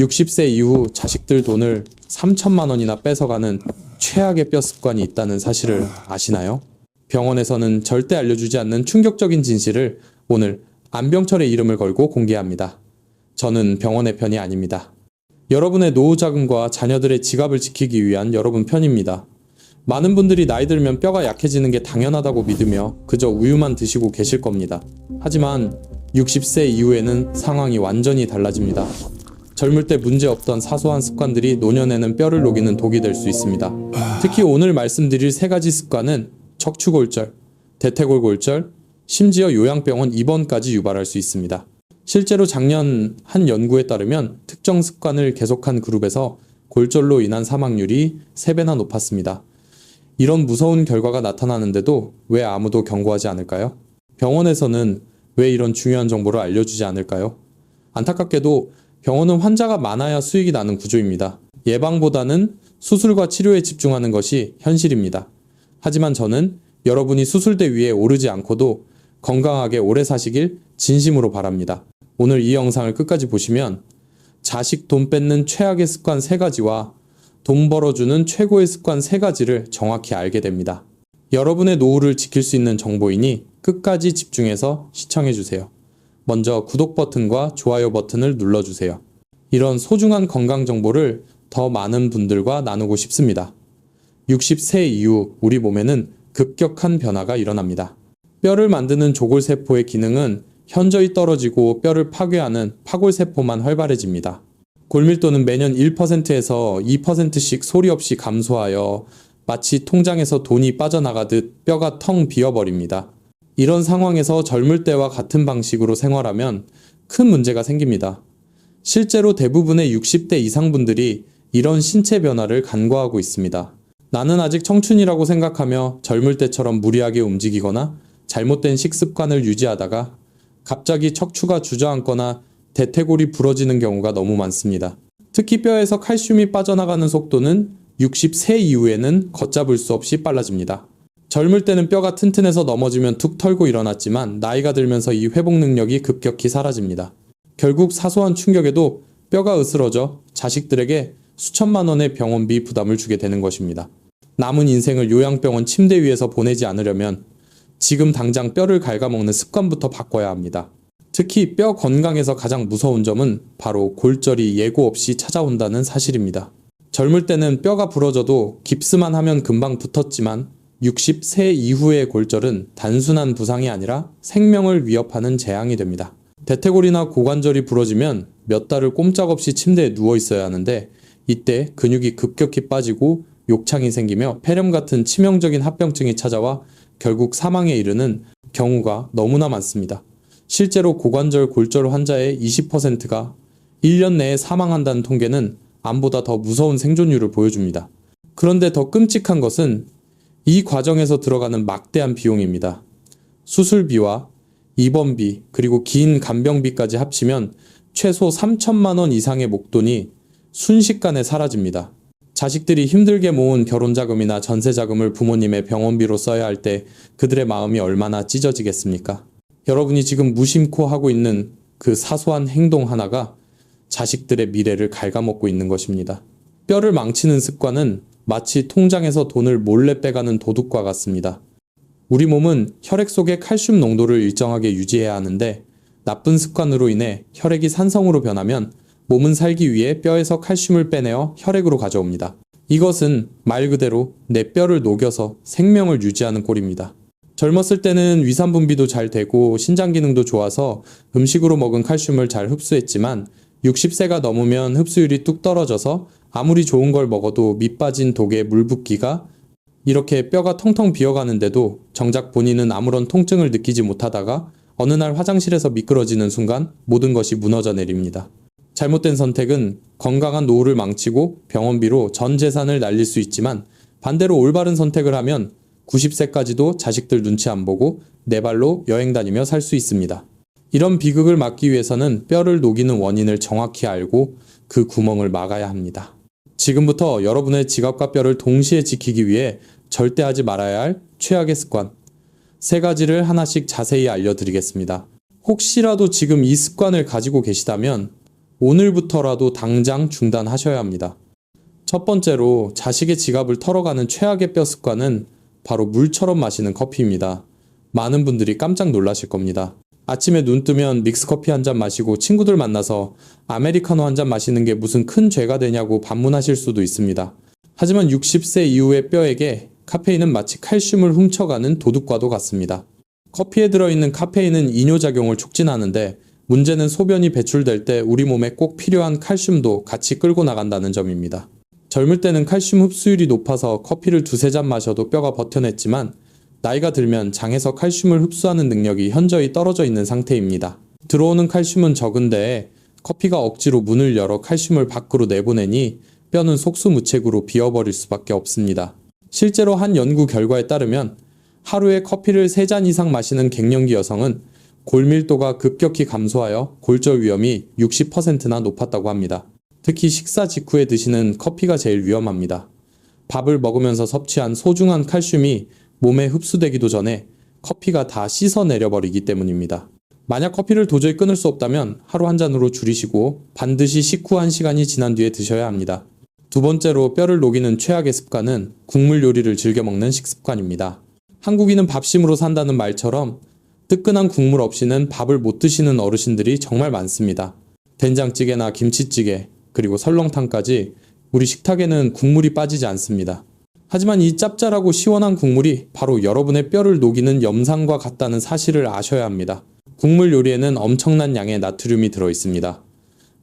60세 이후 자식들 돈을 3천만 원이나 뺏어가는 최악의 뼈 습관이 있다는 사실을 아시나요? 병원에서는 절대 알려주지 않는 충격적인 진실을 오늘 안병철의 이름을 걸고 공개합니다. 저는 병원의 편이 아닙니다. 여러분의 노후 자금과 자녀들의 지갑을 지키기 위한 여러분 편입니다. 많은 분들이 나이 들면 뼈가 약해지는 게 당연하다고 믿으며 그저 우유만 드시고 계실 겁니다. 하지만 60세 이후에는 상황이 완전히 달라집니다. 젊을 때 문제 없던 사소한 습관들이 노년에는 뼈를 녹이는 독이 될 수 있습니다. 특히 오늘 말씀드릴 세 가지 습관은 척추골절, 대퇴골골절, 심지어 요양병원 입원까지 유발할 수 있습니다. 실제로 작년 한 연구에 따르면 특정 습관을 계속한 그룹에서 골절로 인한 사망률이 3배나 높았습니다. 이런 무서운 결과가 나타나는데도 왜 아무도 경고하지 않을까요? 병원에서는 왜 이런 중요한 정보를 알려주지 않을까요? 안타깝게도 병원은 환자가 많아야 수익이 나는 구조입니다. 예방보다는 수술과 치료에 집중하는 것이 현실입니다. 하지만 저는 여러분이 수술대 위에 오르지 않고도 건강하게 오래 사시길 진심으로 바랍니다. 오늘 이 영상을 끝까지 보시면 자식 돈 뺏는 최악의 습관 3가지와 돈 벌어주는 최고의 습관 3가지를 정확히 알게 됩니다. 여러분의 노후를 지킬 수 있는 정보이니 끝까지 집중해서 시청해주세요. 먼저 구독 버튼과 좋아요 버튼을 눌러주세요. 이런 소중한 건강 정보를 더 많은 분들과 나누고 싶습니다. 60세 이후 우리 몸에는 급격한 변화가 일어납니다. 뼈를 만드는 조골세포의 기능은 현저히 떨어지고 뼈를 파괴하는 파골세포만 활발해집니다. 골밀도는 매년 1%에서 2%씩 소리 없이 감소하여 마치 통장에서 돈이 빠져나가듯 뼈가 텅 비어버립니다. 이런 상황에서 젊을 때와 같은 방식으로 생활하면 큰 문제가 생깁니다. 실제로 대부분의 60대 이상 분들이 이런 신체 변화를 간과하고 있습니다. 나는 아직 청춘이라고 생각하며 젊을 때처럼 무리하게 움직이거나 잘못된 식습관을 유지하다가 갑자기 척추가 주저앉거나 대퇴골이 부러지는 경우가 너무 많습니다. 특히 뼈에서 칼슘이 빠져나가는 속도는 60세 이후에는 걷잡을 수 없이 빨라집니다. 젊을 때는 뼈가 튼튼해서 넘어지면 툭 털고 일어났지만 나이가 들면서 이 회복 능력이 급격히 사라집니다. 결국 사소한 충격에도 뼈가 으스러져 자식들에게 수천만 원의 병원비 부담을 주게 되는 것입니다. 남은 인생을 요양병원 침대 위에서 보내지 않으려면 지금 당장 뼈를 갉아먹는 습관부터 바꿔야 합니다. 특히 뼈 건강에서 가장 무서운 점은 바로 골절이 예고 없이 찾아온다는 사실입니다. 젊을 때는 뼈가 부러져도 깁스만 하면 금방 붙었지만 60세 이후의 골절은 단순한 부상이 아니라 생명을 위협하는 재앙이 됩니다. 대퇴골이나 고관절이 부러지면 몇 달을 꼼짝없이 침대에 누워 있어야 하는데 이때 근육이 급격히 빠지고 욕창이 생기며 폐렴 같은 치명적인 합병증이 찾아와 결국 사망에 이르는 경우가 너무나 많습니다. 실제로 고관절 골절 환자의 20%가 1년 내에 사망한다는 통계는 암보다 더 무서운 생존율을 보여줍니다. 그런데 더 끔찍한 것은 이 과정에서 들어가는 막대한 비용입니다. 수술비와 입원비, 그리고 긴 간병비까지 합치면 최소 3천만 원 이상의 목돈이 순식간에 사라집니다. 자식들이 힘들게 모은 결혼 자금이나 전세 자금을 부모님의 병원비로 써야 할 때 그들의 마음이 얼마나 찢어지겠습니까? 여러분이 지금 무심코 하고 있는 그 사소한 행동 하나가 자식들의 미래를 갉아먹고 있는 것입니다. 뼈를 망치는 습관은 마치 통장에서 돈을 몰래 빼가는 도둑과 같습니다. 우리 몸은 혈액 속의 칼슘 농도를 일정하게 유지해야 하는데 나쁜 습관으로 인해 혈액이 산성으로 변하면 몸은 살기 위해 뼈에서 칼슘을 빼내어 혈액으로 가져옵니다. 이것은 말 그대로 내 뼈를 녹여서 생명을 유지하는 꼴입니다. 젊었을 때는 위산 분비도 잘 되고 신장 기능도 좋아서 음식으로 먹은 칼슘을 잘 흡수했지만 60세가 넘으면 흡수율이 뚝 떨어져서 아무리 좋은 걸 먹어도 밑 빠진 독에 물 붓기가 이렇게 뼈가 텅텅 비어가는데도 정작 본인은 아무런 통증을 느끼지 못하다가 어느 날 화장실에서 미끄러지는 순간 모든 것이 무너져 내립니다. 잘못된 선택은 건강한 노후를 망치고 병원비로 전 재산을 날릴 수 있지만 반대로 올바른 선택을 하면 90세까지도 자식들 눈치 안 보고 내 발로 여행 다니며 살 수 있습니다. 이런 비극을 막기 위해서는 뼈를 녹이는 원인을 정확히 알고 그 구멍을 막아야 합니다. 지금부터 여러분의 지갑과 뼈를 동시에 지키기 위해 절대 하지 말아야 할 최악의 습관 세 가지를 하나씩 자세히 알려드리겠습니다. 혹시라도 지금 이 습관을 가지고 계시다면 오늘부터라도 당장 중단하셔야 합니다. 첫 번째로 자식의 지갑을 털어가는 최악의 뼈 습관은 바로 물처럼 마시는 커피입니다. 많은 분들이 깜짝 놀라실 겁니다. 아침에 눈 뜨면 믹스커피 한 잔 마시고 친구들 만나서 아메리카노 한 잔 마시는 게 무슨 큰 죄가 되냐고 반문하실 수도 있습니다. 하지만 60세 이후의 뼈에게 카페인은 마치 칼슘을 훔쳐가는 도둑과도 같습니다. 커피에 들어있는 카페인은 이뇨작용을 촉진하는데 문제는 소변이 배출될 때 우리 몸에 꼭 필요한 칼슘도 같이 끌고 나간다는 점입니다. 젊을 때는 칼슘 흡수율이 높아서 커피를 두세 잔 마셔도 뼈가 버텨냈지만 나이가 들면 장에서 칼슘을 흡수하는 능력이 현저히 떨어져 있는 상태입니다. 들어오는 칼슘은 적은데 커피가 억지로 문을 열어 칼슘을 밖으로 내보내니 뼈는 속수무책으로 비어버릴 수밖에 없습니다. 실제로 한 연구 결과에 따르면 하루에 커피를 3잔 이상 마시는 갱년기 여성은 골밀도가 급격히 감소하여 골절 위험이 60%나 높았다고 합니다. 특히 식사 직후에 드시는 커피가 제일 위험합니다. 밥을 먹으면서 섭취한 소중한 칼슘이 몸에 흡수되기도 전에 커피가 다 씻어내려 버리기 때문입니다. 만약 커피를 도저히 끊을 수 없다면 하루 한 잔으로 줄이시고 반드시 식후 한 시간이 지난 뒤에 드셔야 합니다. 두 번째로 뼈를 녹이는 최악의 습관은 국물 요리를 즐겨 먹는 식습관입니다. 한국인은 밥심으로 산다는 말처럼 뜨끈한 국물 없이는 밥을 못 드시는 어르신들이 정말 많습니다. 된장찌개나 김치찌개, 그리고 설렁탕까지 우리 식탁에는 국물이 빠지지 않습니다. 하지만 이 짭짤하고 시원한 국물이 바로 여러분의 뼈를 녹이는 염산과 같다는 사실을 아셔야 합니다. 국물 요리에는 엄청난 양의 나트륨이 들어 있습니다.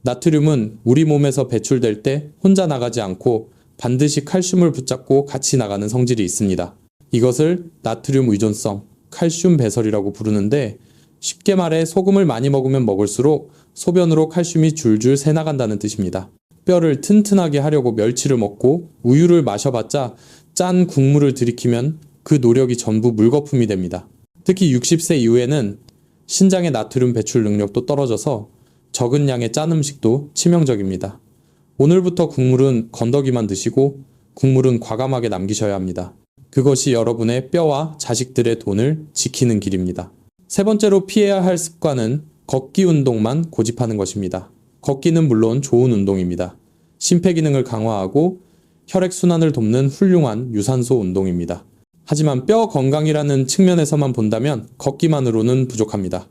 나트륨은 우리 몸에서 배출될 때 혼자 나가지 않고 반드시 칼슘을 붙잡고 같이 나가는 성질이 있습니다. 이것을 나트륨 의존성, 칼슘 배설이라고 부르는데 쉽게 말해 소금을 많이 먹으면 먹을수록 소변으로 칼슘이 줄줄 새 나간다는 뜻입니다. 뼈를 튼튼하게 하려고 멸치를 먹고 우유를 마셔봤자 짠 국물을 들이키면 그 노력이 전부 물거품이 됩니다. 특히 60세 이후에는 신장의 나트륨 배출 능력도 떨어져서 적은 양의 짠 음식도 치명적입니다. 오늘부터 국물은 건더기만 드시고 국물은 과감하게 남기셔야 합니다. 그것이 여러분의 뼈와 자식들의 돈을 지키는 길입니다. 세 번째로 피해야 할 습관은 걷기 운동만 고집하는 것입니다. 걷기는 물론 좋은 운동입니다. 심폐 기능을 강화하고 혈액 순환을 돕는 훌륭한 유산소 운동입니다. 하지만 뼈 건강이라는 측면에서만 본다면 걷기만으로는 부족합니다.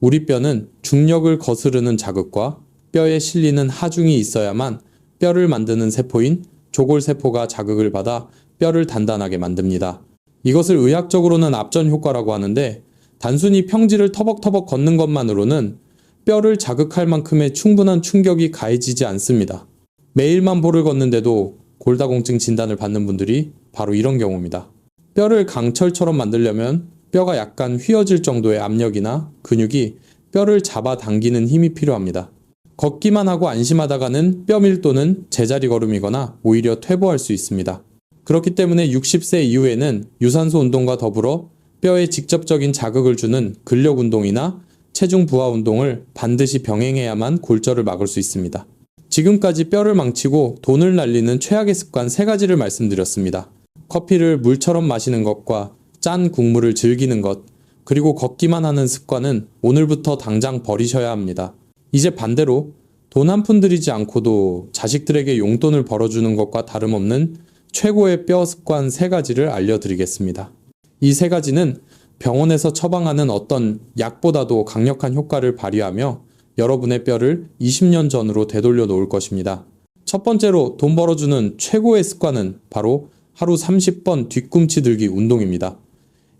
우리 뼈는 중력을 거스르는 자극과 뼈에 실리는 하중이 있어야만 뼈를 만드는 세포인 조골세포가 자극을 받아 뼈를 단단하게 만듭니다. 이것을 의학적으로는 압전 효과라고 하는데 단순히 평지를 터벅터벅 걷는 것만으로는 뼈를 자극할 만큼의 충분한 충격이 가해지지 않습니다. 매일만 볼을 걷는데도 골다공증 진단을 받는 분들이 바로 이런 경우입니다. 뼈를 강철처럼 만들려면 뼈가 약간 휘어질 정도의 압력이나 근육이 뼈를 잡아 당기는 힘이 필요합니다. 걷기만 하고 안심하다가는 뼈 밀도는 제자리 걸음이거나 오히려 퇴보할 수 있습니다. 그렇기 때문에 60세 이후에는 유산소 운동과 더불어 뼈에 직접적인 자극을 주는 근력 운동이나 체중 부하 운동을 반드시 병행해야만 골절을 막을 수 있습니다. 지금까지 뼈를 망치고 돈을 날리는 최악의 습관 세 가지를 말씀드렸습니다. 커피를 물처럼 마시는 것과 짠 국물을 즐기는 것, 그리고 걷기만 하는 습관은 오늘부터 당장 버리셔야 합니다. 이제 반대로 돈 한 푼 들이지 않고도 자식들에게 용돈을 벌어주는 것과 다름없는 최고의 뼈 습관 세 가지를 알려드리겠습니다. 이 세 가지는 병원에서 처방하는 어떤 약보다도 강력한 효과를 발휘하며 여러분의 뼈를 20년 전으로 되돌려 놓을 것입니다. 첫 번째로 돈 벌어주는 최고의 습관은 바로 하루 30번 뒤꿈치 들기 운동입니다.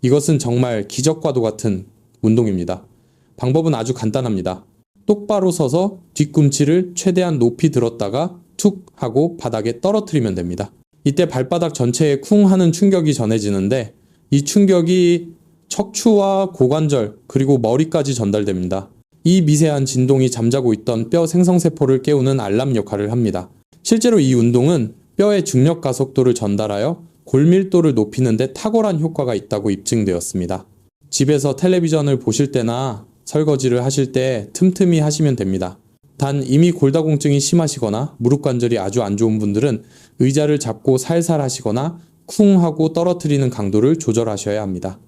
이것은 정말 기적과도 같은 운동입니다. 방법은 아주 간단합니다. 똑바로 서서 뒤꿈치를 최대한 높이 들었다가 툭 하고 바닥에 떨어뜨리면 됩니다. 이때 발바닥 전체에 쿵 하는 충격이 전해지는데 이 충격이 척추와 고관절 그리고 머리까지 전달됩니다. 이 미세한 진동이 잠자고 있던 뼈 생성세포를 깨우는 알람 역할을 합니다. 실제로 이 운동은 뼈의 중력 가속도를 전달하여 골밀도를 높이는 데 탁월한 효과가 있다고 입증되었습니다. 집에서 텔레비전을 보실 때나 설거지를 하실 때 틈틈이 하시면 됩니다. 단 이미 골다공증이 심하시거나 무릎 관절이 아주 안 좋은 분들은 의자를 잡고 살살 하시거나 쿵 하고 떨어뜨리는 강도를 조절하셔야 합니다.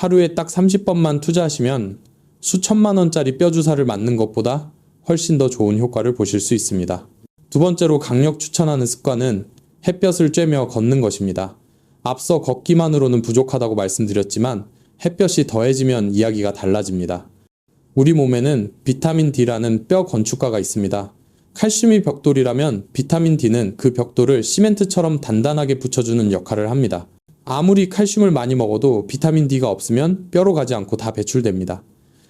하루에 딱 30번만 투자하시면 수천만 원짜리 뼈 주사를 맞는 것보다 훨씬 더 좋은 효과를 보실 수 있습니다. 두 번째로 강력 추천하는 습관은 햇볕을 쬐며 걷는 것입니다. 앞서 걷기만으로는 부족하다고 말씀드렸지만 햇볕이 더해지면 이야기가 달라집니다. 우리 몸에는 비타민 D라는 뼈 건축가가 있습니다. 칼슘이 벽돌이라면 비타민 D는 그 벽돌을 시멘트처럼 단단하게 붙여주는 역할을 합니다. 아무리 칼슘을 많이 먹어도 비타민 D가 없으면 뼈로 가지 않고 다 배출됩니다.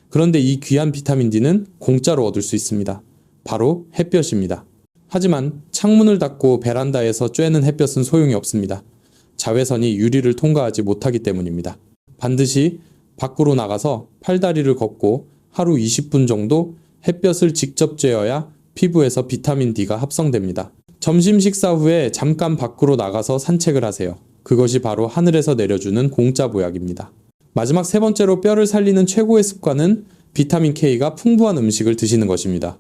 그런데 이 귀한 비타민 D는 공짜로 얻을 수 있습니다. 바로 햇볕입니다. 하지만 창문을 닫고 베란다에서 쬐는 햇볕은 소용이 없습니다. 자외선이 유리를 통과하지 못하기 때문입니다. 반드시 밖으로 나가서 팔다리를 걷고 하루 20분 정도 햇볕을 직접 쬐어야 피부에서 비타민 D가 합성됩니다. 점심 식사 후에 잠깐 밖으로 나가서 산책을 하세요. 그것이 바로 하늘에서 내려주는 공짜 보약입니다. 마지막 세 번째로 뼈를 살리는 최고의 습관은 비타민 K가 풍부한 음식을 드시는 것입니다.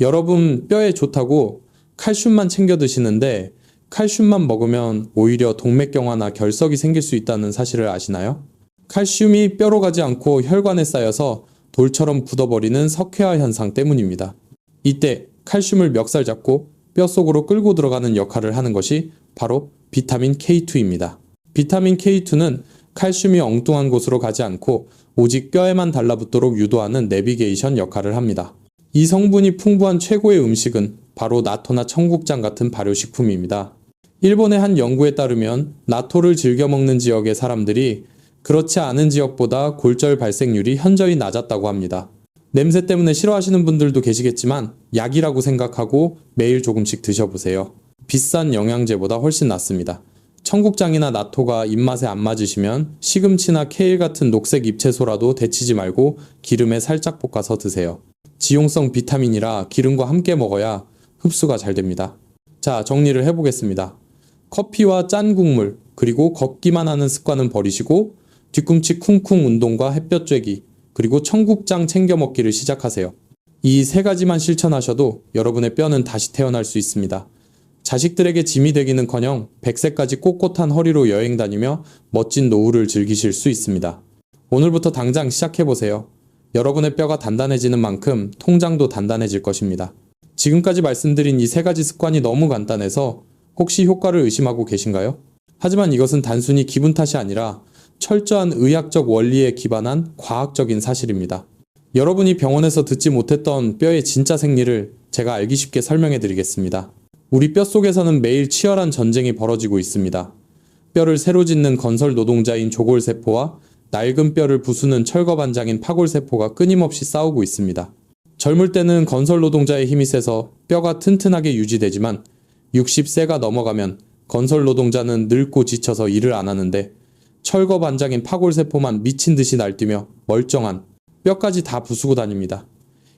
여러분 뼈에 좋다고 칼슘만 챙겨 드시는데 칼슘만 먹으면 오히려 동맥경화나 결석이 생길 수 있다는 사실을 아시나요? 칼슘이 뼈로 가지 않고 혈관에 쌓여서 돌처럼 굳어버리는 석회화 현상 때문입니다. 이때 칼슘을 멱살 잡고 뼈 속으로 끌고 들어가는 역할을 하는 것이 바로 비타민 K2입니다. 비타민 K2는 칼슘이 엉뚱한 곳으로 가지 않고 오직 뼈에만 달라붙도록 유도하는 내비게이션 역할을 합니다. 이 성분이 풍부한 최고의 음식은 바로 나토나 청국장 같은 발효식품입니다. 일본의 한 연구에 따르면 나토를 즐겨 먹는 지역의 사람들이 그렇지 않은 지역보다 골절 발생률이 현저히 낮았다고 합니다. 냄새 때문에 싫어하시는 분들도 계시겠지만 약이라고 생각하고 매일 조금씩 드셔보세요. 비싼 영양제보다 훨씬 낫습니다. 청국장이나 나토가 입맛에 안 맞으시면 시금치나 케일 같은 녹색 잎채소라도 데치지 말고 기름에 살짝 볶아서 드세요. 지용성 비타민이라 기름과 함께 먹어야 흡수가 잘 됩니다. 자, 정리를 해보겠습니다. 커피와 짠 국물, 그리고 걷기만 하는 습관은 버리시고 뒤꿈치 쿵쿵 운동과 햇볕 쬐기, 그리고 청국장 챙겨 먹기를 시작하세요. 이 세 가지만 실천하셔도 여러분의 뼈는 다시 태어날 수 있습니다. 자식들에게 짐이 되기는 커녕 100세까지 꼿꼿한 허리로 여행 다니며 멋진 노후를 즐기실 수 있습니다. 오늘부터 당장 시작해보세요. 여러분의 뼈가 단단해지는 만큼 통장도 단단해질 것입니다. 지금까지 말씀드린 이 세 가지 습관이 너무 간단해서 혹시 효과를 의심하고 계신가요? 하지만 이것은 단순히 기분 탓이 아니라 철저한 의학적 원리에 기반한 과학적인 사실입니다. 여러분이 병원에서 듣지 못했던 뼈의 진짜 생리를 제가 알기 쉽게 설명해 드리겠습니다. 우리 뼈 속에서는 매일 치열한 전쟁이 벌어지고 있습니다. 뼈를 새로 짓는 건설 노동자인 조골세포와 낡은 뼈를 부수는 철거반장인 파골세포가 끊임없이 싸우고 있습니다. 젊을 때는 건설 노동자의 힘이 세서 뼈가 튼튼하게 유지되지만 60세가 넘어가면 건설 노동자는 늙고 지쳐서 일을 안 하는데 철거 반장인 파골세포만 미친 듯이 날뛰며 멀쩡한 뼈까지 다 부수고 다닙니다.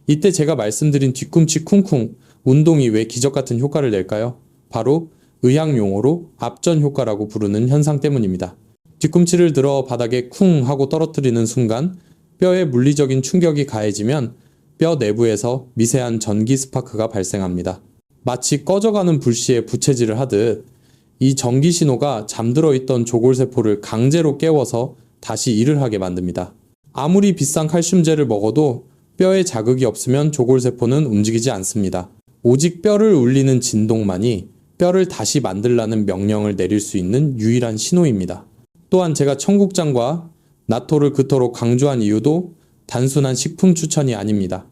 이때 제가 말씀드린 뒤꿈치 쿵쿵 운동이 왜 기적 같은 효과를 낼까요? 바로 의학 용어로 압전 효과라고 부르는 현상 때문입니다. 뒤꿈치를 들어 바닥에 쿵 하고 떨어뜨리는 순간 뼈에 물리적인 충격이 가해지면 뼈 내부에서 미세한 전기 스파크가 발생합니다. 마치 꺼져가는 불씨에 부채질을 하듯 이 전기 신호가 잠들어 있던 조골세포를 강제로 깨워서 다시 일을 하게 만듭니다. 아무리 비싼 칼슘제를 먹어도 뼈에 자극이 없으면 조골세포는 움직이지 않습니다. 오직 뼈를 울리는 진동만이 뼈를 다시 만들라는 명령을 내릴 수 있는 유일한 신호입니다. 또한 제가 청국장과 나토를 그토록 강조한 이유도 단순한 식품 추천이 아닙니다.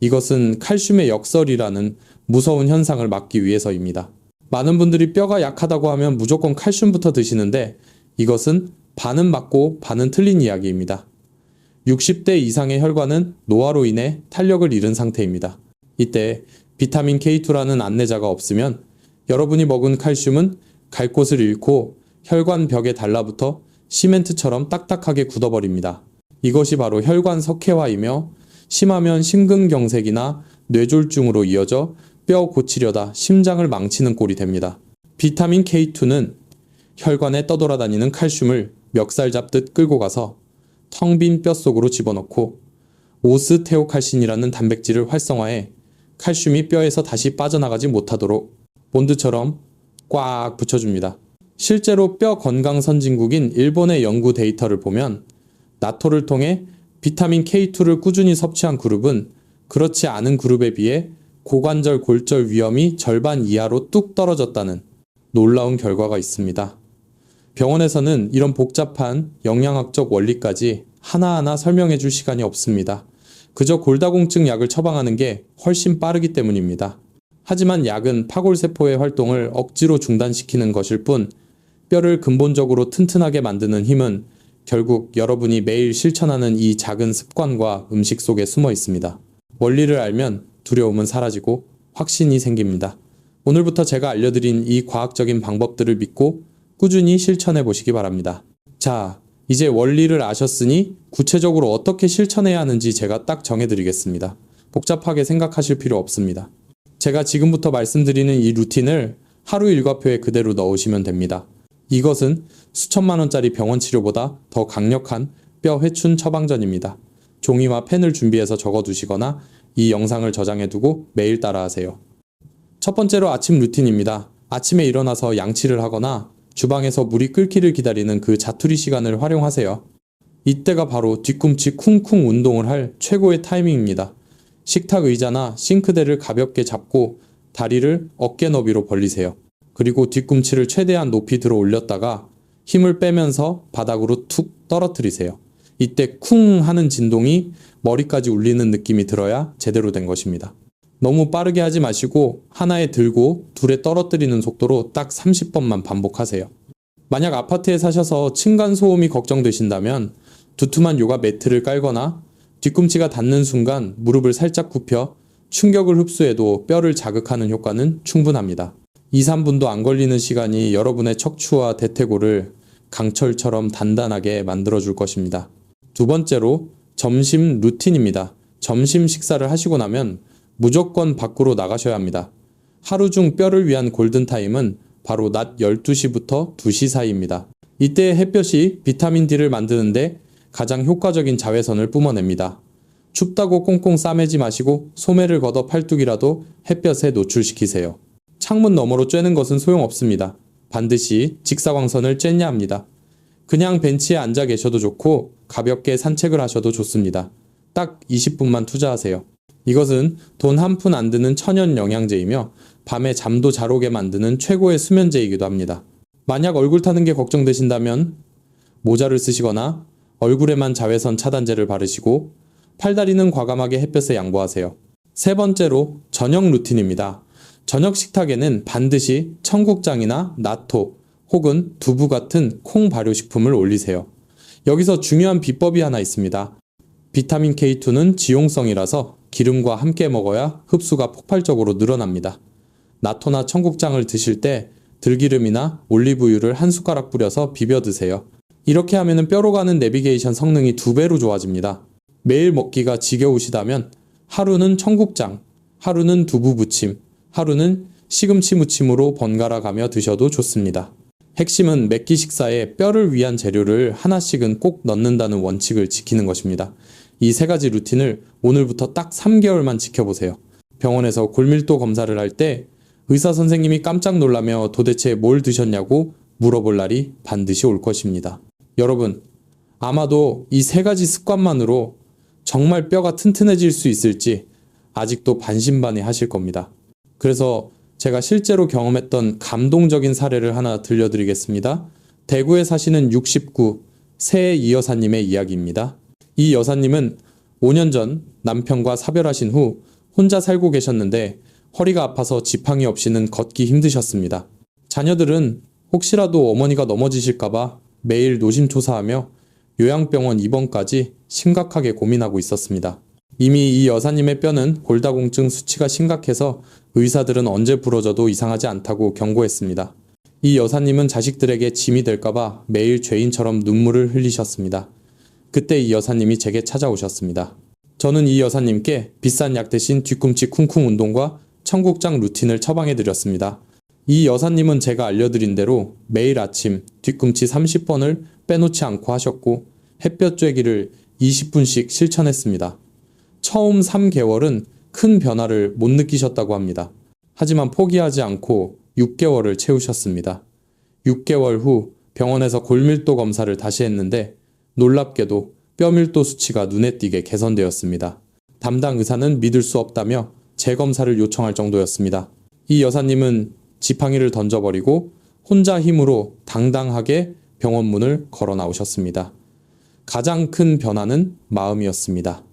이것은 칼슘의 역설이라는 무서운 현상을 막기 위해서입니다. 많은 분들이 뼈가 약하다고 하면 무조건 칼슘부터 드시는데 이것은 반은 맞고 반은 틀린 이야기입니다. 60대 이상의 혈관은 노화로 인해 탄력을 잃은 상태입니다. 이때 비타민 K2라는 안내자가 없으면 여러분이 먹은 칼슘은 갈 곳을 잃고 혈관 벽에 달라붙어 시멘트처럼 딱딱하게 굳어버립니다. 이것이 바로 혈관 석회화이며 심하면 심근경색이나 뇌졸중으로 이어져 뼈 고치려다 심장을 망치는 꼴이 됩니다. 비타민 K2는 혈관에 떠돌아다니는 칼슘을 멱살 잡듯 끌고 가서 텅 빈 뼈 속으로 집어넣고 오스테오칼신이라는 단백질을 활성화해 칼슘이 뼈에서 다시 빠져나가지 못하도록 본드처럼 꽉 붙여줍니다. 실제로 뼈 건강 선진국인 일본의 연구 데이터를 보면 나토를 통해 비타민 K2를 꾸준히 섭취한 그룹은 그렇지 않은 그룹에 비해 고관절 골절 위험이 절반 이하로 뚝 떨어졌다는 놀라운 결과가 있습니다. 병원에서는 이런 복잡한 영양학적 원리까지 하나하나 설명해 줄 시간이 없습니다. 그저 골다공증 약을 처방하는 게 훨씬 빠르기 때문입니다. 하지만 약은 파골세포의 활동을 억지로 중단시키는 것일 뿐 뼈를 근본적으로 튼튼하게 만드는 힘은 결국 여러분이 매일 실천하는 이 작은 습관과 음식 속에 숨어 있습니다. 원리를 알면 두려움은 사라지고 확신이 생깁니다. 오늘부터 제가 알려드린 이 과학적인 방법들을 믿고 꾸준히 실천해 보시기 바랍니다. 자, 이제 원리를 아셨으니 구체적으로 어떻게 실천해야 하는지 제가 딱 정해드리겠습니다. 복잡하게 생각하실 필요 없습니다. 제가 지금부터 말씀드리는 이 루틴을 하루 일과표에 그대로 넣으시면 됩니다. 이것은 수천만 원짜리 병원 치료보다 더 강력한 뼈 회춘 처방전입니다. 종이와 펜을 준비해서 적어두시거나 이 영상을 저장해두고 매일 따라하세요. 첫 번째로 아침 루틴입니다. 아침에 일어나서 양치를 하거나 주방에서 물이 끓기를 기다리는 그 자투리 시간을 활용하세요. 이때가 바로 뒤꿈치 쿵쿵 운동을 할 최고의 타이밍입니다. 식탁 의자나 싱크대를 가볍게 잡고 다리를 어깨 너비로 벌리세요. 그리고 뒤꿈치를 최대한 높이 들어 올렸다가 힘을 빼면서 바닥으로 툭 떨어뜨리세요. 이때 쿵 하는 진동이 머리까지 울리는 느낌이 들어야 제대로 된 것입니다. 너무 빠르게 하지 마시고 하나에 들고 둘에 떨어뜨리는 속도로 딱 30번만 반복하세요. 만약 아파트에 사셔서 층간소음이 걱정되신다면 두툼한 요가 매트를 깔거나 뒤꿈치가 닿는 순간 무릎을 살짝 굽혀 충격을 흡수해도 뼈를 자극하는 효과는 충분합니다. 2, 3분도 안 걸리는 시간이 여러분의 척추와 대퇴골을 강철처럼 단단하게 만들어 줄 것입니다. 두 번째로 점심 루틴입니다. 점심 식사를 하시고 나면 무조건 밖으로 나가셔야 합니다. 하루 중 뼈를 위한 골든타임은 바로 낮 12시부터 2시 사이입니다. 이때 햇볕이 비타민 D를 만드는데 가장 효과적인 자외선을 뿜어냅니다. 춥다고 꽁꽁 싸매지 마시고 소매를 걷어 팔뚝이라도 햇볕에 노출시키세요. 창문 너머로 쬐는 것은 소용없습니다. 반드시 직사광선을 쬐냐 합니다. 그냥 벤치에 앉아 계셔도 좋고 가볍게 산책을 하셔도 좋습니다. 딱 20분만 투자하세요. 이것은 돈 한 푼 안 드는 천연 영양제이며 밤에 잠도 잘 오게 만드는 최고의 수면제이기도 합니다. 만약 얼굴 타는 게 걱정되신다면 모자를 쓰시거나 얼굴에만 자외선 차단제를 바르시고 팔다리는 과감하게 햇볕에 양보하세요. 세 번째로 저녁 루틴입니다. 저녁 식탁에는 반드시 청국장이나 나토 혹은 두부 같은 콩 발효식품을 올리세요. 여기서 중요한 비법이 하나 있습니다. 비타민 K2는 지용성이라서 기름과 함께 먹어야 흡수가 폭발적으로 늘어납니다. 나토나 청국장을 드실 때 들기름이나 올리브유를 한 숟가락 뿌려서 비벼 드세요. 이렇게 하면 뼈로 가는 내비게이션 성능이 두 배로 좋아집니다. 매일 먹기가 지겨우시다면 하루는 청국장, 하루는 두부 부침, 하루는 시금치 무침으로 번갈아 가며 드셔도 좋습니다. 핵심은 맵기 식사에 뼈를 위한 재료를 하나씩은 꼭 넣는다는 원칙을 지키는 것입니다. 이 세 가지 루틴을 오늘부터 딱 3개월만 지켜보세요. 병원에서 골밀도 검사를 할 때 의사 선생님이 깜짝 놀라며 도대체 뭘 드셨냐고 물어볼 날이 반드시 올 것입니다. 여러분, 아마도 이 세 가지 습관만으로 정말 뼈가 튼튼해질 수 있을지 아직도 반신반의 하실 겁니다. 그래서 제가 실제로 경험했던 감동적인 사례를 하나 들려드리겠습니다. 대구에 사시는 69, 새해 이 여사님의 이야기입니다. 이 여사님은 5년 전 남편과 사별하신 후 혼자 살고 계셨는데 허리가 아파서 지팡이 없이는 걷기 힘드셨습니다. 자녀들은 혹시라도 어머니가 넘어지실까봐 매일 노심초사하며 요양병원 입원까지 심각하게 고민하고 있었습니다. 이미 이 여사님의 뼈는 골다공증 수치가 심각해서 의사들은 언제 부러져도 이상하지 않다고 경고했습니다. 이 여사님은 자식들에게 짐이 될까봐 매일 죄인처럼 눈물을 흘리셨습니다. 그때 이 여사님이 제게 찾아오셨습니다. 저는 이 여사님께 비싼 약 대신 뒤꿈치 쿵쿵 운동과 청국장 루틴을 처방해 드렸습니다. 이 여사님은 제가 알려드린 대로 매일 아침 뒤꿈치 30번을 빼놓지 않고 하셨고 햇볕 쬐기를 20분씩 실천했습니다. 처음 3개월은 큰 변화를 못 느끼셨다고 합니다. 하지만 포기하지 않고 6개월을 채우셨습니다. 6개월 후 병원에서 골밀도 검사를 다시 했는데 놀랍게도 뼈밀도 수치가 눈에 띄게 개선되었습니다. 담당 의사는 믿을 수 없다며 재검사를 요청할 정도였습니다. 이 여사님은 지팡이를 던져버리고 혼자 힘으로 당당하게 병원 문을 걸어 나오셨습니다. 가장 큰 변화는 마음이었습니다.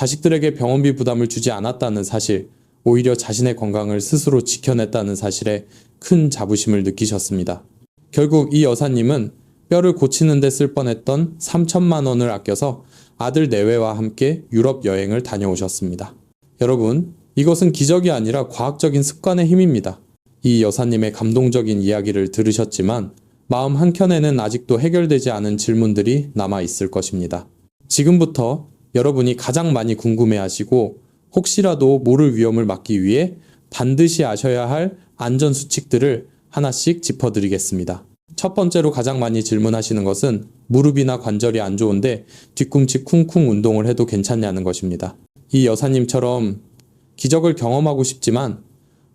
자식들에게 병원비 부담을 주지 않았다는 사실, 오히려 자신의 건강을 스스로 지켜냈다는 사실에 큰 자부심을 느끼셨습니다. 결국 이 여사님은 뼈를 고치는 데 쓸 뻔했던 3천만 원을 아껴서 아들 내외와 함께 유럽 여행을 다녀오셨습니다. 여러분, 이것은 기적이 아니라 과학적인 습관의 힘입니다. 이 여사님의 감동적인 이야기를 들으셨지만 마음 한켠에는 아직도 해결되지 않은 질문들이 남아 있을 것입니다. 지금부터 여러분이 가장 많이 궁금해하시고 혹시라도 모를 위험을 막기 위해 반드시 아셔야 할 안전 수칙들을 하나씩 짚어드리겠습니다. 첫 번째로 가장 많이 질문하시는 것은 무릎이나 관절이 안 좋은데 뒤꿈치 쿵쿵 운동을 해도 괜찮냐는 것입니다. 이 여사님처럼 기적을 경험하고 싶지만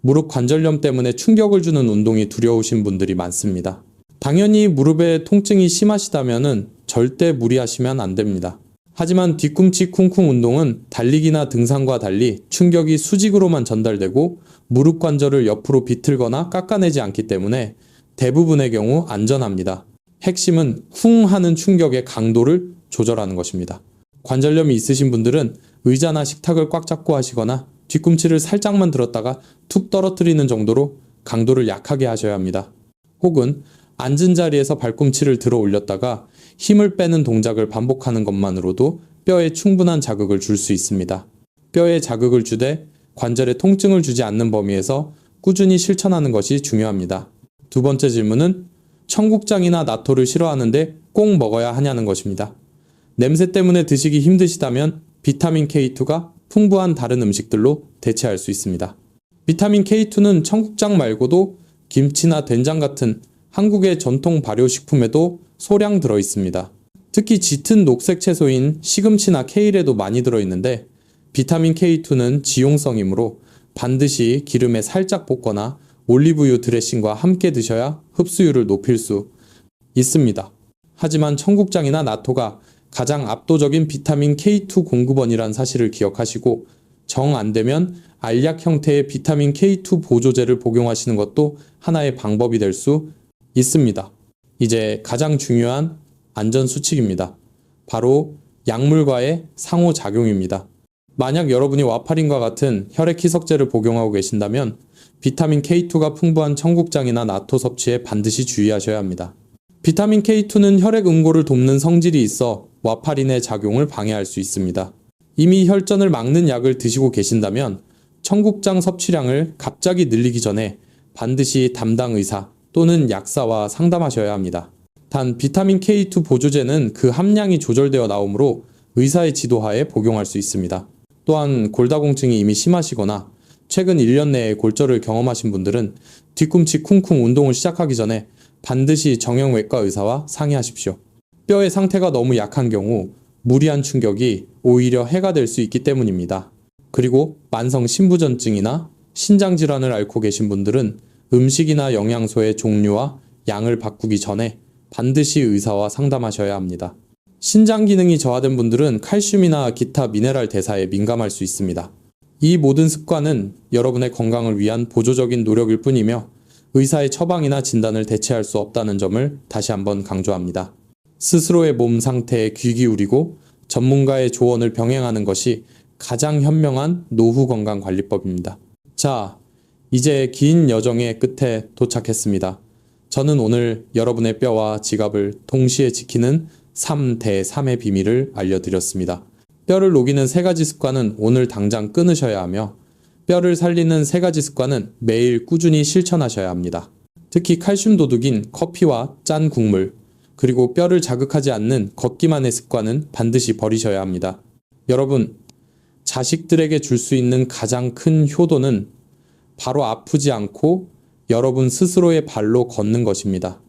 무릎 관절염 때문에 충격을 주는 운동이 두려우신 분들이 많습니다. 당연히 무릎에 통증이 심하시다면 절대 무리하시면 안 됩니다. 하지만 뒤꿈치 쿵쿵 운동은 달리기나 등산과 달리 충격이 수직으로만 전달되고 무릎 관절을 옆으로 비틀거나 깎아내지 않기 때문에 대부분의 경우 안전합니다. 핵심은 쿵 하는 충격의 강도를 조절하는 것입니다. 관절염이 있으신 분들은 의자나 식탁을 꽉 잡고 하시거나 뒤꿈치를 살짝만 들었다가 툭 떨어뜨리는 정도로 강도를 약하게 하셔야 합니다. 혹은 앉은 자리에서 발꿈치를 들어 올렸다가 힘을 빼는 동작을 반복하는 것만으로도 뼈에 충분한 자극을 줄 수 있습니다. 뼈에 자극을 주되 관절에 통증을 주지 않는 범위에서 꾸준히 실천하는 것이 중요합니다. 두 번째 질문은 청국장이나 나토를 싫어하는데 꼭 먹어야 하냐는 것입니다. 냄새 때문에 드시기 힘드시다면 비타민 K2가 풍부한 다른 음식들로 대체할 수 있습니다. 비타민 K2는 청국장 말고도 김치나 된장 같은 한국의 전통 발효식품에도 소량 들어 있습니다. 특히 짙은 녹색 채소인 시금치나 케일에도 많이 들어 있는데 비타민 K2는 지용성이므로 반드시 기름에 살짝 볶거나 올리브유 드레싱과 함께 드셔야 흡수율을 높일 수 있습니다. 하지만 청국장이나 나토가 가장 압도적인 비타민 K2 공급원이란 사실을 기억하시고 정 안 되면 알약 형태의 비타민 K2 보조제를 복용하시는 것도 하나의 방법이 될 수 있습니다. 이제 가장 중요한 안전 수칙입니다. 바로 약물과의 상호작용입니다. 만약 여러분이 와파린과 같은 혈액 희석제를 복용하고 계신다면 비타민 K2가 풍부한 청국장이나 나토 섭취에 반드시 주의하셔야 합니다. 비타민 K2는 혈액 응고를 돕는 성질이 있어 와파린의 작용을 방해할 수 있습니다. 이미 혈전을 막는 약을 드시고 계신다면 청국장 섭취량을 갑자기 늘리기 전에 반드시 담당 의사 또는 약사와 상담하셔야 합니다. 단 비타민 K2 보조제는 그 함량이 조절되어 나오므로 의사의 지도하에 복용할 수 있습니다. 또한 골다공증이 이미 심하시거나 최근 1년 내에 골절을 경험하신 분들은 뒤꿈치 쿵쿵 운동을 시작하기 전에 반드시 정형외과 의사와 상의하십시오. 뼈의 상태가 너무 약한 경우 무리한 충격이 오히려 해가 될 수 있기 때문입니다. 그리고 만성 신부전증이나 신장 질환을 앓고 계신 분들은 음식이나 영양소의 종류와 양을 바꾸기 전에 반드시 의사와 상담하셔야 합니다. 신장 기능이 저하된 분들은 칼슘이나 기타 미네랄 대사에 민감할 수 있습니다. 이 모든 습관은 여러분의 건강을 위한 보조적인 노력일 뿐이며 의사의 처방이나 진단을 대체할 수 없다는 점을 다시 한번 강조합니다. 스스로의 몸 상태에 귀 기울이고 전문가의 조언을 병행하는 것이 가장 현명한 노후 건강 관리법입니다. 자, 이제 긴 여정의 끝에 도착했습니다. 저는 오늘 여러분의 뼈와 지갑을 동시에 지키는 3대 3의 비밀을 알려드렸습니다. 뼈를 녹이는 세 가지 습관은 오늘 당장 끊으셔야 하며 뼈를 살리는 세 가지 습관은 매일 꾸준히 실천하셔야 합니다. 특히 칼슘 도둑인 커피와 짠 국물, 그리고 뼈를 자극하지 않는 걷기만의 습관은 반드시 버리셔야 합니다. 여러분, 자식들에게 줄 수 있는 가장 큰 효도는 바로 아프지 않고 여러분 스스로의 발로 걷는 것입니다.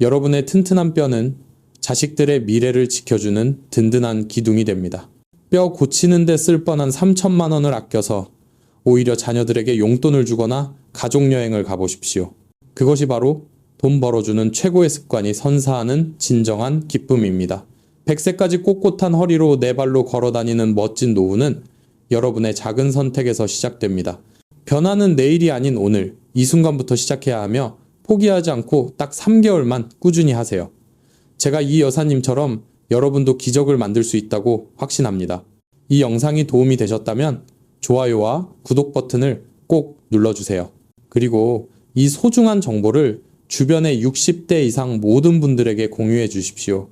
여러분의 튼튼한 뼈는 자식들의 미래를 지켜주는 든든한 기둥이 됩니다. 뼈 고치는 데 쓸 뻔한 3천만 원을 아껴서 오히려 자녀들에게 용돈을 주거나 가족여행을 가보십시오. 그것이 바로 돈 벌어주는 최고의 습관이 선사하는 진정한 기쁨입니다. 100세까지 꼿꼿한 허리로 네 발로 걸어 다니는 멋진 노후는 여러분의 작은 선택에서 시작됩니다. 변화는 내일이 아닌 오늘, 이 순간부터 시작해야 하며 포기하지 않고 딱 3개월만 꾸준히 하세요. 제가 이 여사님처럼 여러분도 기적을 만들 수 있다고 확신합니다. 이 영상이 도움이 되셨다면 좋아요와 구독 버튼을 꼭 눌러주세요. 그리고 이 소중한 정보를 주변의 60대 이상 모든 분들에게 공유해 주십시오.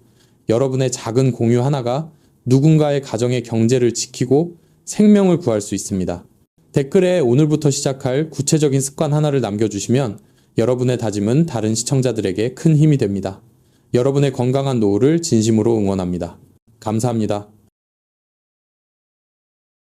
여러분의 작은 공유 하나가 누군가의 가정의 경제를 지키고 생명을 구할 수 있습니다. 댓글에 오늘부터 시작할 구체적인 습관 하나를 남겨주시면 여러분의 다짐은 다른 시청자들에게 큰 힘이 됩니다. 여러분의 건강한 노후를 진심으로 응원합니다. 감사합니다.